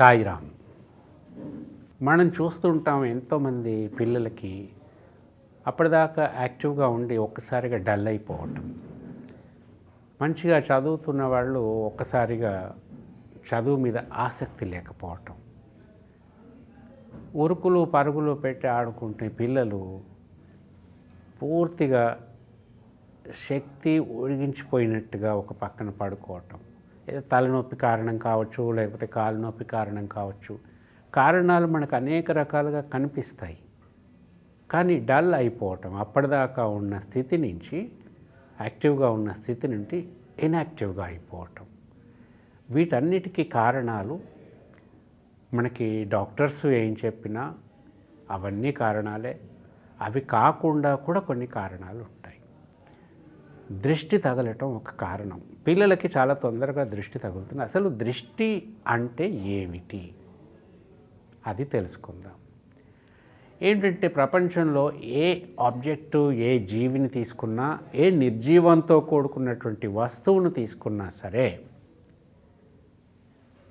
సాయిరామ్. మనం చూస్తుంటాం ఎంతోమంది పిల్లలకి అప్పటిదాకా యాక్టివ్గా ఉండి ఒక్కసారిగా డల్ అయిపోవటం. మంచిగా చదువుతున్న వాళ్ళు ఒక్కసారిగా చదువు మీద ఆసక్తి లేకపోవటం. ఉరుకులు పరుగులు పెట్టి ఆడుకుంటే పిల్లలు పూర్తిగా శక్తి ఒడిగించిపోయినట్టుగా ఒక పక్కన పడుకోవటం. తలనొప్పి కారణం కావచ్చు లేకపోతే కాలు నొప్పి కారణం కావచ్చు. కారణాలు మనకు అనేక రకాలుగా కనిపిస్తాయి. కానీ డల్ అయిపోవటం అప్పటిదాకా ఉన్న స్థితి నుంచి యాక్టివ్గా ఉన్న స్థితి నుండి ఇన్యాక్టివ్గా అయిపోవటం. వీటన్నిటికీ కారణాలు మనకి డాక్టర్స్ ఏం చెప్పినా అవన్నీ కారణాలే. అవి కాకుండా కూడా కొన్ని కారణాలు ఉంటాయి. దృష్టి తగలటం ఒక కారణం. పిల్లలకి చాలా తొందరగా దృష్టి తగులుతుంది. అసలు దృష్టి అంటే ఏమిటి? అది తెలుసుకుందాం. ఏంటంటే ప్రపంచంలో ఏ ఆబ్జెక్టు ఏ జీవిని తీసుకున్నా ఏ నిర్జీవంతో కూడుకున్నటువంటి వస్తువును తీసుకున్నా సరే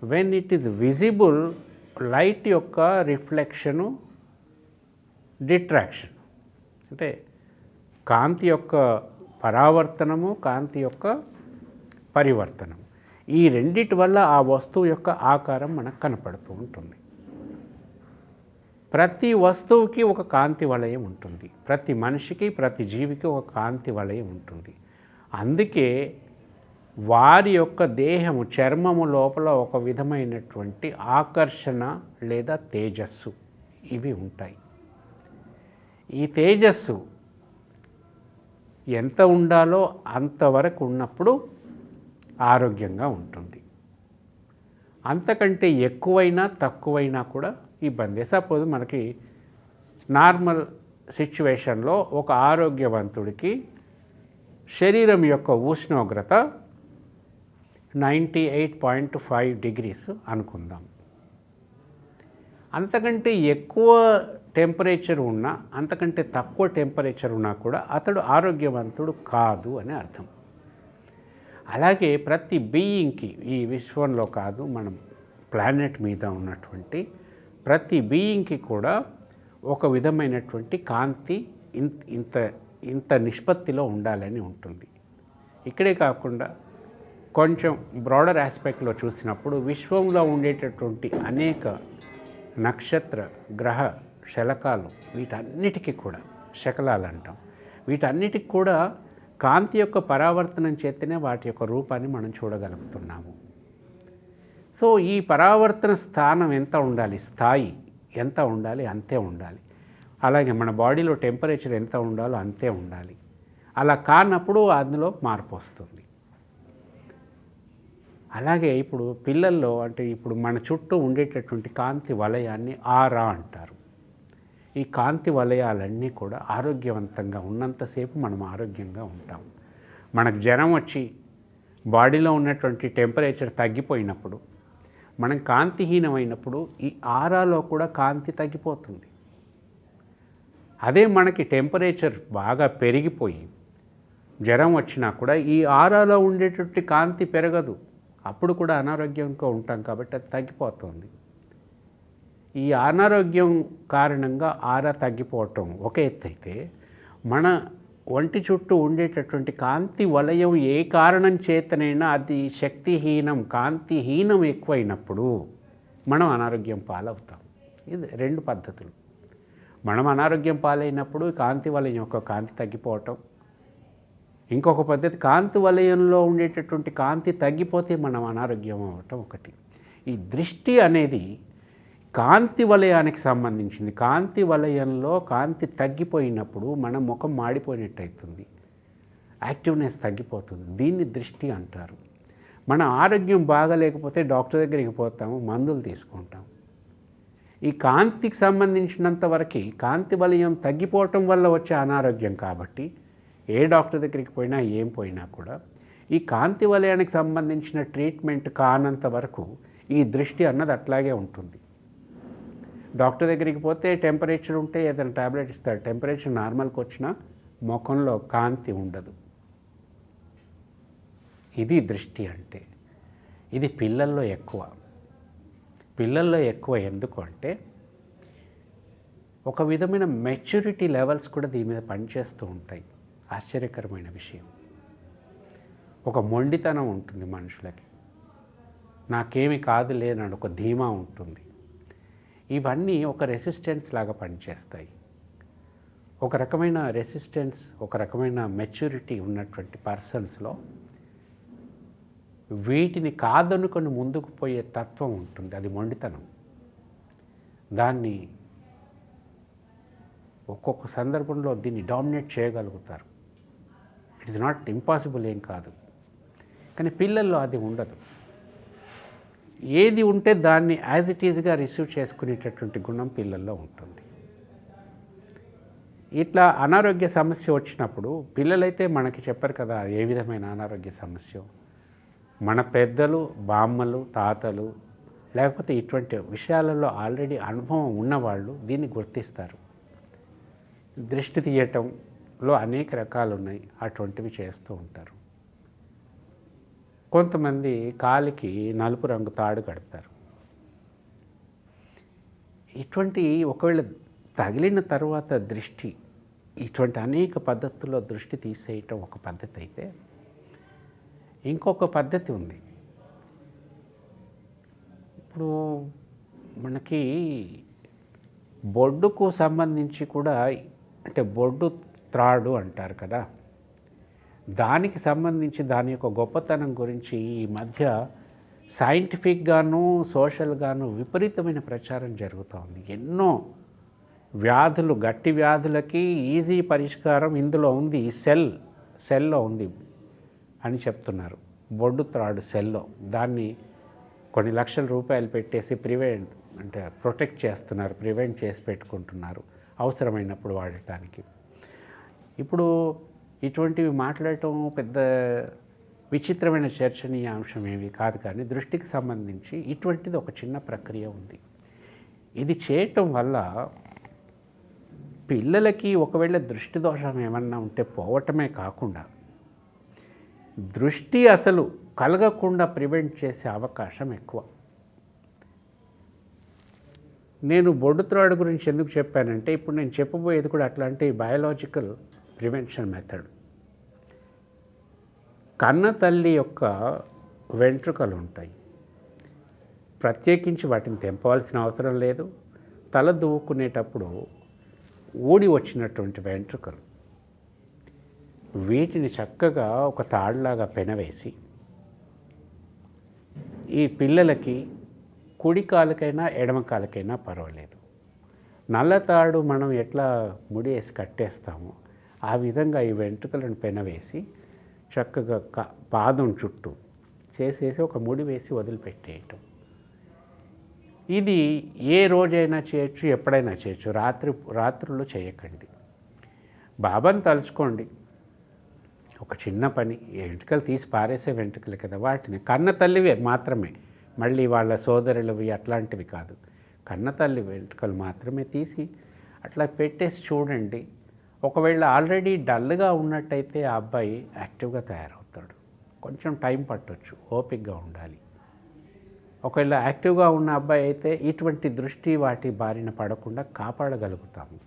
when it is visible light యొక్క రిఫ్లెక్షను డిట్రాక్షన్ అంటే కాంతి యొక్క పరావర్తనము కాంతి యొక్క పరివర్తనం. ఈ రెండిటి వల్ల ఆ వస్తువు యొక్క ఆకారం మనకు కనపడుతూ ఉంటుంది. ప్రతి వస్తువుకి ఒక కాంతి వలయం ఉంటుంది. ప్రతి మనిషికి ప్రతి జీవికి ఒక కాంతి వలయం ఉంటుంది. అందుకే వారి యొక్క దేహము చర్మము లోపల ఒక విధమైనటువంటి ఆకర్షణ లేదా తేజస్సు ఇవి ఉంటాయి. ఈ తేజస్సు ఎంత ఉండాలో అంతవరకు ఉన్నప్పుడు ఆరోగ్యంగా ఉంటుంది. అంతకంటే ఎక్కువైనా తక్కువైనా కూడా ఇబ్బంది సపోజ్ మనకి నార్మల్ సిచ్యువేషన్లో ఒక ఆరోగ్యవంతుడికి శరీరం యొక్క ఉష్ణోగ్రత ninety eight point five degrees అనుకుందాం. అంతకంటే ఎక్కువ టెంపరేచర్ ఉన్నా అంతకంటే తక్కువ టెంపరేచర్ ఉన్నా కూడా అతడు ఆరోగ్యవంతుడు కాదు అని అర్థం. అలాగే ప్రతి బీయింగ్కి ఈ విశ్వంలో కాదు మనం ప్లానెట్ మీద ఉన్నటువంటి ప్రతి బీయింగ్కి కూడా ఒక విధమైనటువంటి కాంతి ఇంత ఇంత ఇంత నిష్పత్తిలో ఉండాలని ఉంటుంది. ఇక్కడే కాకుండా కొంచెం బ్రాడర్ ఆస్పెక్ట్లో చూసినప్పుడు విశ్వంలో ఉండేటటువంటి అనేక నక్షత్ర గ్రహ శలకాలు వీటన్నిటికీ కూడా శకలాలు అంటాం. వీటన్నిటికి కూడా కాంతి యొక్క పరావర్తనం చేతనే వాటి యొక్క రూపాన్ని మనం చూడగలుగుతున్నాము. సో ఈ పరావర్తన స్థానం ఎంత ఉండాలి? స్థాయి ఎంత ఉండాలి? అంతే ఉండాలి. అలాగే మన బాడీలో టెంపరేచర్ ఎంత ఉండాలో అంతే ఉండాలి. అలా కానప్పుడు అందులో మార్పు వస్తుంది. అలాగే ఇప్పుడు పిల్లల్లో అంటే ఇప్పుడు మన చుట్టూ ఉండేటటువంటి కాంతి వలయాన్ని ఆరా అంటారు. ఈ కాంతి వలయాలన్నీ కూడా ఆరోగ్యవంతంగా ఉన్నంతసేపు మనం ఆరోగ్యంగా ఉంటాం. మనకు జ్వరం వచ్చి బాడీలో ఉన్నటువంటి టెంపరేచర్ తగ్గిపోయినప్పుడు మనం కాంతిహీనమైనప్పుడు ఈ ఆరాలో కూడా కాంతి తగ్గిపోతుంది. అదే మనకి టెంపరేచర్ బాగా పెరిగిపోయి జ్వరం వచ్చినా కూడా ఈ ఆరాలో ఉండేటటువంటి కాంతి పెరగదు. అప్పుడు కూడా అనారోగ్యంగా ఉంటాం కాబట్టి అది తగ్గిపోతుంది. ఈ అనారోగ్యం కారణంగా ఆరా తగ్గిపోవటం ఒక ఎత్తు అయితే మన ఒంటి చుట్టూ ఉండేటటువంటి కాంతి వలయం ఏ కారణం చేతనైనా అది శక్తిహీనం కాంతిహీనం ఎక్కువైనప్పుడు మనం అనారోగ్యం పాలవుతాం. ఇది రెండు పద్ధతులు. మనం అనారోగ్యం పాలైనప్పుడు కాంతి వలయం యొక్క కాంతి తగ్గిపోవటం. ఇంకొక పద్ధతి కాంతి వలయంలో ఉండేటటువంటి కాంతి తగ్గిపోతే మనం అనారోగ్యం అవ్వటం ఒకటి. ఈ దృష్టి అనేది కాంతి వలయానికి సంబంధించింది. కాంతి వలయంలో కాంతి తగ్గిపోయినప్పుడు మన ముఖం మాడిపోయినట్టు అవుతుంది. యాక్టివ్నెస్ తగ్గిపోతుంది. దీన్ని దృష్టి అంటారు. మన ఆరోగ్యం బాగలేకపోతే డాక్టర్ దగ్గరికి పోతాము మందులు తీసుకుంటాం. ఈ కాంతికి సంబంధించినంత వరకు కాంతి వలయం తగ్గిపోవటం వల్ల వచ్చే అనారోగ్యం కాబట్టి ఏ డాక్టర్ దగ్గరికి పోయినా ఏం పోయినా కూడా ఈ కాంతి వలయానికి సంబంధించిన ట్రీట్మెంట్ కానంత వరకు ఈ దృష్టి అన్నది అట్లాగే ఉంటుంది. డాక్టర్ దగ్గరికి పోతే టెంపరేచర్ ఉంటే ఏదైనా ట్యాబ్లెట్ ఇస్తాడు టెంపరేచర్ నార్మల్కి వచ్చినా ముఖంలో కాంతి ఉండదు. ఇది దృష్టి అంటే. ఇది పిల్లల్లో ఎక్కువ. పిల్లల్లో ఎక్కువ ఎందుకు అంటే ఒక విధమైన మెచ్యూరిటీ లెవెల్స్ కూడా దీని మీద పనిచేస్తూ ఉంటాయి. ఆశ్చర్యకరమైన విషయం. ఒక మొండితనం ఉంటుంది మనుషులకి. నాకేమి కాదు లేనని ఒక ధీమా ఉంటుంది. ఇవన్నీ ఒక రెసిస్టెన్స్ లాగా పనిచేస్తాయి. ఒక రకమైన రెసిస్టెన్స్ ఒక రకమైన మెచ్యూరిటీ ఉన్నటువంటి పర్సన్స్లో వీటిని కాదనుకొని ముందుకు పోయే తత్వం ఉంటుంది. అది మొండితనం. దాన్ని ఒక్కొక్క సందర్భంలో దీన్ని డామినేట్ చేయగలుగుతారు. ఇట్ ఇస్ నాట్ ఇంపాసిబుల్ ఏం కాదు. కానీ పిల్లల్లో అది ఉండదు. ఏది ఉంటే దాన్ని యాజ్ ఇట్ ఈజ్గా రిసీవ్ చేసుకునేటటువంటి గుణం పిల్లల్లో ఉంటుంది. ఇట్లా అనారోగ్య సమస్య వచ్చినప్పుడు పిల్లలైతే మనకి చెప్పరు కదా ఏ విధమైన అనారోగ్య సమస్య? మన పెద్దలు బామ్మలు తాతలు లేకపోతే ఇటువంటి విషయాలలో ఆల్రెడీ అనుభవం ఉన్నవాళ్ళు దీన్ని గుర్తిస్తారు. దృష్టి తీయటంలో అనేక రకాలు ఉన్నాయి అటువంటివి చేస్తూ ఉంటారు. కొంతమంది కాలికి నలుపు రంగు తాడు కడతారు. ఇటువంటి ఒకవేళ తగిలిన తర్వాత దృష్టి ఇటువంటి అనేక పద్ధతుల్లో దృష్టి తీసేయటం ఒక పద్ధతి అయితే ఇంకొక పద్ధతి ఉంది. ఇప్పుడు మనకి బొడ్డుకు సంబంధించి కూడా అంటే బొడ్డు త్రాడు అంటారు కదా దానికి సంబంధించి దాని యొక్క గొప్పతనం గురించి ఈ మధ్య సైంటిఫిక్గాను సోషల్గాను విపరీతమైన ప్రచారం జరుగుతోంది ఎన్నో వ్యాధులు గట్టి వ్యాధులకి ఈజీ పరిష్కారం ఇందులో ఉంది. సెల్ సెల్లో ఉంది అని చెప్తున్నారు. బొడ్డు త్రాడు సెల్లో. దాన్ని కొన్ని లక్షల రూపాయలు పెట్టేసి ప్రివెంట్ అంటే ప్రొటెక్ట్ చేస్తున్నారు ప్రివెంట్ చేసి పెట్టుకుంటున్నారు అవసరమైనప్పుడు వాడటానికి. ఇప్పుడు ఇటువంటివి మాట్లాడటం పెద్ద విచిత్రమైన చర్చనీయ అంశం ఏమి కాదు కానీ దృష్టికి సంబంధించి ఇటువంటిది ఒక చిన్న ప్రక్రియ ఉంది. ఇది చేయటం వల్ల పిల్లలకి ఒకవేళ దృష్టి దోషం ఏమన్నా ఉంటే పోవటమే కాకుండా దృష్టి అసలు కలగకుండా ప్రివెంట్ చేసే అవకాశం ఎక్కువ. నేను బొడ్డు త్రాడు గురించి ఎందుకు చెప్పానంటే ఇప్పుడు నేను చెప్పబోయేది కూడా అట్లాంటి బయాలజికల్ ప్రివెన్షన్ మెథడ్. కన్న తల్లి యొక్క వెంట్రుకలు ఉంటాయి ప్రత్యేకించి వాటిని తెంపవలసిన అవసరం లేదు. తల దువ్వుకునేటప్పుడు ఊడి వచ్చినటువంటి వెంట్రుకలు. వీటిని చక్కగా ఒక తాడులాగా పెనవేసి ఈ పిల్లలకి కుడి కాలుకైనా ఎడమ కాలుకైనా పర్వాలేదు. నల్ల తాడు మనం ఎట్లా ముడి వేసి కట్టేస్తామో ఆ విధంగా ఈ వెంట్రుకలను పెనవేసి చక్కగా క పాదం చుట్టూ చేసేసి ఒక ముడి వేసి వదిలిపెట్టేయటం. ఇది ఏ రోజైనా చేయొచ్చు ఎప్పుడైనా చేయొచ్చు. రాత్రి రాత్రుల్లో చేయకండి. బాబాని తలుచుకోండి. ఒక చిన్న పని వెంట్రుకలు తీసి పారేసే వెంట్రుకలు కదా వాటిని కన్న తల్లివే మాత్రమే. మళ్ళీ వాళ్ళ సోదరులవి అట్లాంటివి కాదు. కన్న తల్లి వెంట్రుకలు మాత్రమే తీసి అట్లా పెట్టేసి చూడండి. ఒకవేళ ఆల్రెడీ డల్గా ఉన్నట్టయితే ఆ అబ్బాయి యాక్టివ్గా తయారవుతాడు. కొంచెం టైం పట్టొచ్చు ఓపిక్గా ఉండాలి. ఒకవేళ యాక్టివ్గా ఉన్న అబ్బాయి అయితే ఇటువంటి దృష్టి వాటి బారిన పడకుండా కాపాడగలుగుతాము.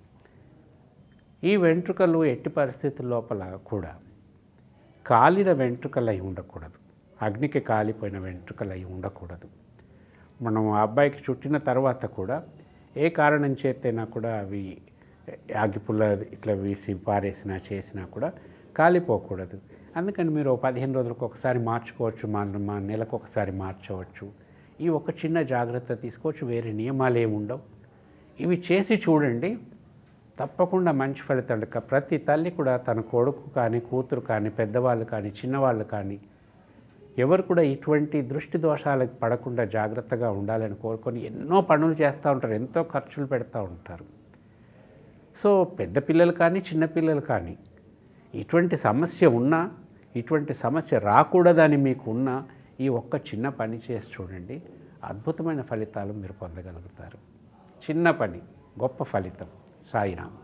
ఈ వెంట్రుకలు ఎట్టి పరిస్థితుల లోపల కూడా కాలిన వెంట్రుకలు అయి ఉండకూడదు. అగ్నికి కాలిపోయిన వెంట్రుకలు అయి ఉండకూడదు. మనం ఆ అబ్బాయికి చుట్టిన తర్వాత కూడా ఏ కారణం చేతైనా కూడా అవి అగ్గిపుల్ల ఇట్లా వేసి పారేసినా చేసినా కూడా కాలిపోకూడదు. అందుకని మీరు పదిహేను రోజులకు ఒకసారి మార్చుకోవచ్చు మా మా నెలకు ఒకసారి మార్చవచ్చు. ఈ ఒక చిన్న జాగ్రత్త తీసుకోవచ్చు వేరే నియమాలు ఏముండవు ఇవి చేసి చూడండి తప్పకుండా మంచి ఫలితం ప్రతి తల్లి కూడా తన కొడుకు కానీ కూతురు కానీ పెద్దవాళ్ళు కానీ చిన్నవాళ్ళు కానీ ఎవరు కూడా ఇటువంటి దృష్టి దోషాలకు పడకుండా జాగ్రత్తగా ఉండాలని కోరుకొని ఎన్నో పనులు చేస్తూ ఉంటారు ఎంతో ఖర్చులు పెడతా ఉంటారు. సో పెద్ద పిల్లలు కానీ చిన్నపిల్లలు కానీ ఇటువంటి సమస్య ఉన్నా ఇటువంటి సమస్య రాకూడదని మీకు ఉన్నా ఈ ఒక్క చిన్న పని చేసి చూడండి. అద్భుతమైన ఫలితాలు మీరు పొందగలుగుతారు. చిన్న పని గొప్ప ఫలితం. సాయిరామ్.